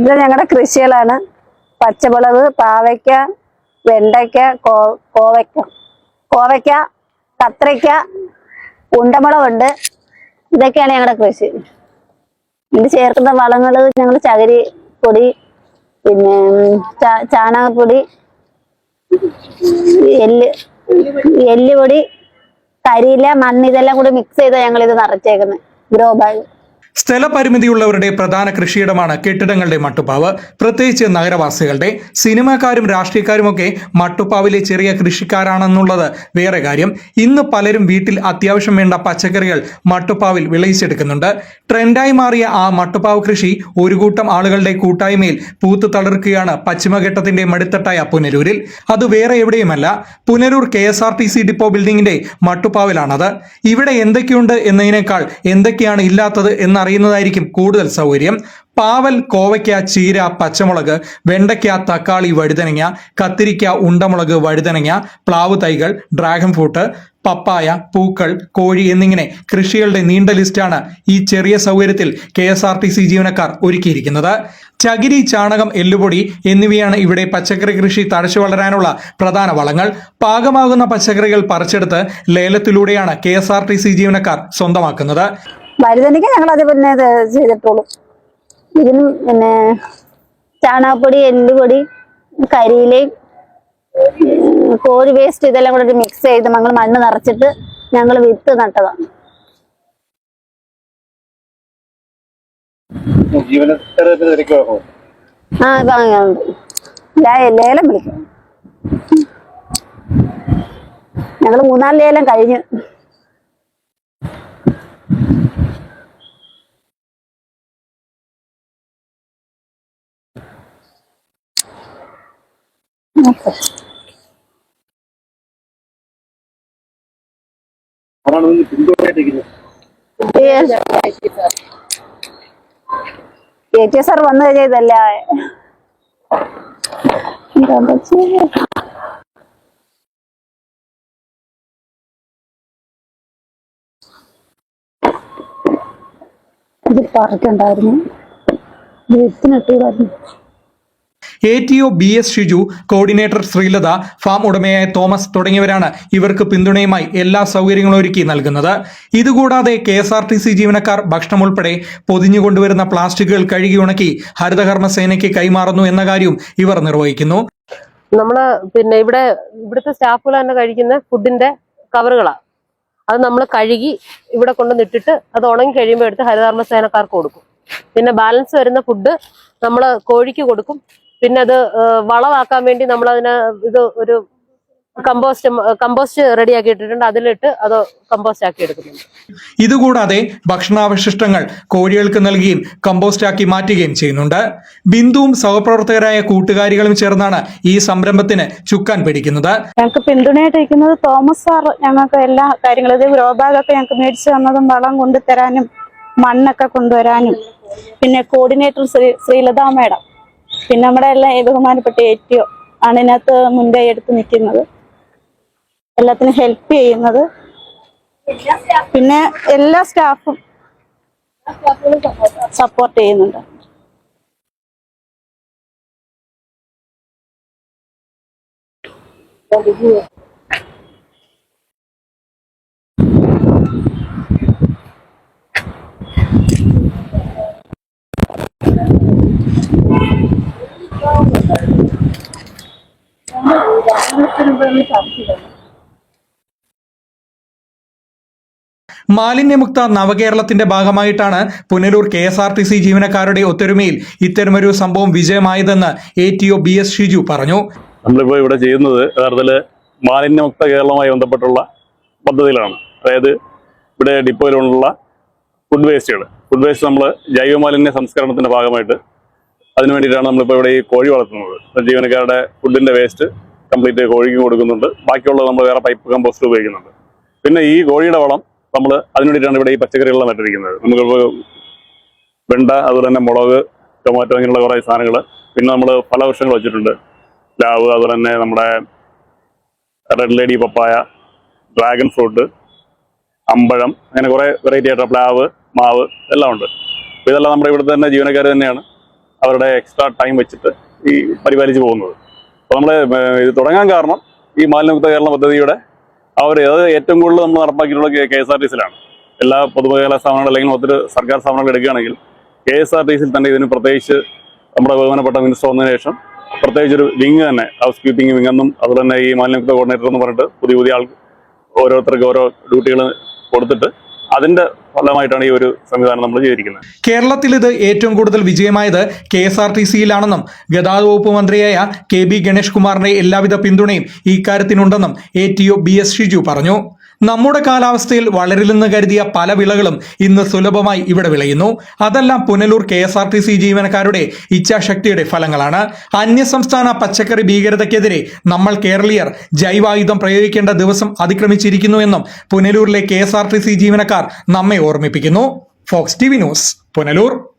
ഇത് ഞങ്ങളുടെ കൃഷികളാണ്. പച്ചമുളക് പാവയ്ക്ക വെണ്ടയ്ക്ക കോ കോവയ്ക്ക. കോവയ്ക്ക കത്രയ്ക്ക ഉണ്ടമുളകുണ്ട്. ഇതൊക്കെയാണ് ഞങ്ങളുടെ കൃഷി. ഇത് ചേർക്കുന്ന വളങ്ങൾ ഞങ്ങൾ ചകിരി പൊടി പിന്നെ ചാണകപ്പൊടി എല്ല് എല്ലുപൊടി കരിയില മണ്ണ് ഇതെല്ലാം കൂടി മിക്സ് ചെയ്താൽ ഞങ്ങൾ ഇത് നിറച്ചേക്കുന്നത് ഗ്രോ ബാഗ് സ്ഥലപരിമിതിയുള്ളവരുടെ പ്രധാന കൃഷിയിടമാണ് കെട്ടിടങ്ങളുടെ മട്ടുപ്പാവ്. പ്രത്യേകിച്ച് നഗരവാസികളുടെ സിനിമാക്കാരും രാഷ്ട്രീയക്കാരുമൊക്കെ മട്ടുപ്പാവിലെ ചെറിയ കൃഷിക്കാരാണെന്നുള്ളത് വേറെ കാര്യം. ഇന്ന് പലരും വീട്ടിൽ അത്യാവശ്യം വേണ്ട പച്ചക്കറികൾ മട്ടുപ്പാവിൽ വിളയിച്ചെടുക്കുന്നുണ്ട്. ട്രെൻഡായി മാറിയ ആ മട്ടുപ്പാവ് കൃഷി ഒരു കൂട്ടം ആളുകളുടെ കൂട്ടായ്മയിൽ പൂത്തു തളർക്കുകയാണ് പശ്ചിമഘട്ടത്തിന്റെ മടിത്തട്ടായ പുനരൂരിൽ. അത് വേറെ എവിടെയുമല്ല Punalur K S R T C depot ബിൽഡിംഗിന്റെ മട്ടുപ്പാവിലാണത്. ഇവിടെ എന്തൊക്കെയുണ്ട് എന്നതിനേക്കാൾ എന്തൊക്കെയാണ് ഇല്ലാത്തത് എന്നറിയുന്നതായിരിക്കും കൂടുതൽ സൗകര്യം. പാവൽ കോവയ്ക്ക ചീര പച്ചമുളക് വെണ്ടയ്ക്ക തക്കാളി വഴുതനങ്ങ കത്തിരിക്ക ഉണ്ടമുളക് വഴുതനങ്ങ പ്ലാവ് തൈകൾ ഡ്രാഗൺ ഫ്രൂട്ട് പപ്പായ പൂക്കൾ കോഴി എന്നിങ്ങനെ കൃഷികളുടെ നീണ്ട ലിസ്റ്റാണ് ഈ ചെറിയ സൗകര്യത്തിൽ K S R T C ജീവനക്കാർ ഒരുക്കിയിരിക്കുന്നത്. ചകിരി ചാണകം എല്ലുപൊടി എന്നിവയാണ് ഇവിടെ പച്ചക്കറി കൃഷി തഴച്ചു വളരാനുള്ള പ്രധാന വളങ്ങൾ. പാകമാകുന്ന പച്ചക്കറികൾ പറിച്ചെടുത്ത് ലേലത്തിലൂടെയാണ് K S R T C ജീവനക്കാർ സ്വന്തമാക്കുന്നത്. വഴുതനയ്ക്ക് ഞങ്ങൾ അത് പിന്നെ ചെയ്തിട്ടുള്ളൂ ഇതിനും പിന്നെ ചാണകപ്പൊടി എല്ലുപൊടി കരിയിലയും കോഴി വേസ്റ്റ് ഇതെല്ലാം കൂടെ മിക്സ് ചെയ്ത് ഞങ്ങൾ മണ്ണ് നിറച്ചിട്ട് ഞങ്ങൾ വിത്ത് നട്ടതാണ് ആ ലാ- ലേലം വിളിക്കും. ഞങ്ങൾ മൂന്നാൽ ലേലം കഴിഞ്ഞു. എ ടി സാർ വന്നു കഴിഞ്ഞതല്ല ഇത് പറഞ്ഞിട്ടുണ്ടായിരുന്നു? ഇത് വിത്തിനിട്ടു A T O B S Shiju coordinator Sreelatha farm ഉടമയായ തോമസ് തുടങ്ങിയവരാണ് ഇവർക്ക് പിന്തുണയുമായി എല്ലാ സൗകര്യങ്ങളും ഒരുക്കി നൽകുന്നത്. ഇതുകൂടാതെ K S R T C ജീവനക്കാർ ഭക്ഷണം ഉൾപ്പെടെ പൊതിഞ്ഞുകൊണ്ടുവരുന്ന പ്ലാസ്റ്റിക്കുകൾ കഴുകി ഉണക്കി ഹരിതകർമ്മ സേനയ്ക്ക് കൈമാറുന്നു എന്ന കാര്യവും ഇവർ നിർവഹിക്കുന്നു. നമ്മൾ പിന്നെ ഇവിടെ ഇവിടുത്തെ സ്റ്റാഫുകൾ തന്നെ കഴിക്കുന്ന ഫുഡിന്റെ കവറുകളാണ് അത് നമ്മൾ കഴുകി ഇവിടെ കൊണ്ടുവന്നിട്ടിട്ട് അത് ഉണങ്ങി കഴിയുമ്പോൾ എടുത്ത് ഹരിതകർമ്മ സേനക്കാർക്ക് കൊടുക്കും. പിന്നെ ബാലൻസ് വരുന്ന ഫുഡ് നമ്മൾ കോഴിക്ക് കൊടുക്കും. പിന്നെ അത് വളമാക്കാൻ വേണ്ടി നമ്മൾ അതിന് ഇത് ഒരു കമ്പോസ്റ്റ് കമ്പോസ്റ്റ് റെഡിയാക്കി ഇട്ടിട്ടുണ്ട് അതിലിട്ട് അത് കമ്പോസ്റ്റ് ആക്കി എടുക്കുന്നുണ്ട്. ഇതുകൂടാതെ ഭക്ഷണാവശിഷ്ടങ്ങൾ കോഴികൾക്ക് നൽകുകയും കമ്പോസ്റ്റ് ആക്കി മാറ്റുകയും ചെയ്യുന്നുണ്ട്. ബിന്ദുവും സഹപ്രവർത്തകരായ കൂട്ടുകാരികളും ചേർന്നാണ് ഈ സംരംഭത്തിന് ചുക്കാൻ പിടിക്കുന്നത്. ഞങ്ങൾക്ക് പിന്തുണയായിട്ടിരിക്കുന്നത് തോമസ് സാർ. ഞങ്ങൾക്ക് എല്ലാ കാര്യങ്ങളും ഇത് ഗ്രോബാഗൊക്കെ ഞങ്ങൾക്ക് മേടിച്ചു തന്നതും വളം കൊണ്ടുതരാനും മണ്ണൊക്കെ കൊണ്ടുവരാനും. പിന്നെ കോർഡിനേറ്റർ ശ്രീ ശ്രീലതാ മേഡം. പിന്നെ നമ്മുടെ എല്ലാം ബഹുമാനപ്പെട്ട ഏറ്റവും ആണ് ഇതിനകത്ത് മുൻകൈ എടുത്ത് നിൽക്കുന്നത്. എല്ലാത്തിനും ഹെൽപ്പ് ചെയ്യുന്നത്. പിന്നെ എല്ലാ സ്റ്റാഫും സപ്പോർട്ട് ചെയ്യുന്നുണ്ട്. മാലിന്യമുക്ത നവകേരളത്തിന്റെ ഭാഗമായിട്ടാണ് Punalur K S R T C ജീവനക്കാരുടെ ഒത്തൊരുമയിൽ ഇത്തരമൊരു സംഭവം വിജയമായതെന്ന് A T O B S Shiju പറഞ്ഞു. നമ്മളിപ്പോൾ ഇവിടെ ചെയ്യുന്നത് യഥാർത്ഥത്തിൽ മാലിന്യമുക്ത കേരളവുമായി ബന്ധപ്പെട്ടുള്ള പദ്ധതിയിലാണ്. അതായത് ഇവിടെ ഡിപ്പോയിലുള്ള ഫുഡ് വേസ്റ്റുകൾ ഫുഡ് വേസ്റ്റ് നമ്മൾ ജൈവ മാലിന്യ സംസ്കരണത്തിന്റെ ഭാഗമായിട്ട് അതിനു വേണ്ടിയിട്ടാണ് നമ്മളിപ്പോൾ ഇവിടെ ഈ കോഴി വളർത്തുന്നത്. ജീവനക്കാരുടെ ഫുഡിന്റെ വേസ്റ്റ് കംപ്ലീറ്റ് കോഴിക്ക് കൊടുക്കുന്നുണ്ട്. ബാക്കിയുള്ളത് നമ്മൾ വേറെ പൈപ്പ് കമ്പോസ്റ്റ് ഉപയോഗിക്കുന്നുണ്ട്. പിന്നെ ഈ കോഴിയുടെ വളം നമ്മൾ അതിന് വേണ്ടിയിട്ടാണ് ഇവിടെ ഈ പച്ചക്കറികളെല്ലാം നട്ടിരിക്കുന്നത്. നമുക്കിപ്പോൾ വെണ്ട അതുപോലെ തന്നെ മുളക് ടൊമാറ്റോ അങ്ങനെയുള്ള കുറേ സാധനങ്ങൾ പിന്നെ നമ്മൾ ഫലവൃക്ഷങ്ങൾ വെച്ചിട്ടുണ്ട്. പ്ലാവ് അതുപോലെ തന്നെ നമ്മുടെ red lady papaya dragon fruit അമ്പഴം അങ്ങനെ കുറേ വെറൈറ്റി ആയിട്ടുള്ള പ്ലാവ് മാവ് എല്ലാം ഉണ്ട്. ഇതെല്ലാം നമ്മുടെ ഇവിടുത്തെ തന്നെ ജീവനക്കാർ തന്നെയാണ് അവരുടെ എക്സ്ട്രാ ടൈം വെച്ചിട്ട് ഈ പരിപാലിച്ച് പോകുന്നത്. അപ്പോൾ നമ്മൾ ഇത് തുടങ്ങാൻ കാരണം ഈ മാലിന്യമുക്ത കേരള പദ്ധതിയുടെ ഒരു അത് ഏറ്റവും കൂടുതൽ നമ്മൾ നടപ്പാക്കിയിട്ടുള്ള കെ എസ് ആർ ടി സിയിലാണ്. എല്ലാ പൊതുമേഖലാ സ്ഥാപനങ്ങൾ അല്ലെങ്കിൽ മറ്റൊരു സർക്കാർ സ്ഥാപനങ്ങൾ എടുക്കുകയാണെങ്കിൽ കെ എസ് ആർ ടി സിയിൽ തന്നെ ഇതിന് പ്രത്യേകിച്ച് നമ്മുടെ ബഹുമാനപ്പെട്ട മിനിസ്റ്റർ വന്നതിന് ശേഷം പ്രത്യേകിച്ച് ഒരു വിങ് തന്നെ ഹൗസ് കീപ്പിംഗ് വിങ് എന്നും അതുപോലെ തന്നെ ഈ മാലിന്യമുക്ത കോർഡിനേറ്റർ എന്ന് പറഞ്ഞിട്ട് പുതിയ പുതിയ ആൾ ഓരോരുത്തർക്ക് ഓരോ ഡ്യൂട്ടികൾ കൊടുത്തിട്ട് അതിന്റെ ഫലമായിട്ടാണ് ഈ ഒരു സംവിധാനം നമ്മൾ ചെയ്തിരിക്കുന്നത്. കേരളത്തിൽ ഇത് ഏറ്റവും കൂടുതൽ വിജയമായത് കെ എസ് ആർ ടി സിയിലാണെന്നും ഗതാഗത വകുപ്പ് മന്ത്രിയായ കെ ബി ഗണേഷ് കുമാറിന്റെ എല്ലാവിധ പിന്തുണയും ഇക്കാര്യത്തിനുണ്ടെന്നും കാര്യത്തിനുണ്ടെന്നും A T O B S Shiju പറഞ്ഞു. നമ്മുടെ കാലാവസ്ഥയിൽ വളരില്ലെന്ന് കരുതിയ പല വിളകളും ഇന്ന് സുലഭമായി ഇവിടെ വിളയുന്നു. അതെല്ലാം Punalur K S R T C ജീവനക്കാരുടെ ഇച്ഛാശക്തിയുടെ ഫലങ്ങളാണ്. അന്യസംസ്ഥാന പച്ചക്കറി ഭീകരതയ്ക്കെതിരെ നമ്മൾ കേരളീയർ ജൈവായുധം പ്രയോഗിക്കേണ്ട ദിവസം അതിക്രമിച്ചിരിക്കുന്നു എന്നും പുനലൂരിലെ K S R T C ജീവനക്കാർ നമ്മെ ഓർമ്മിപ്പിക്കുന്നു. Fox T V news Punalur.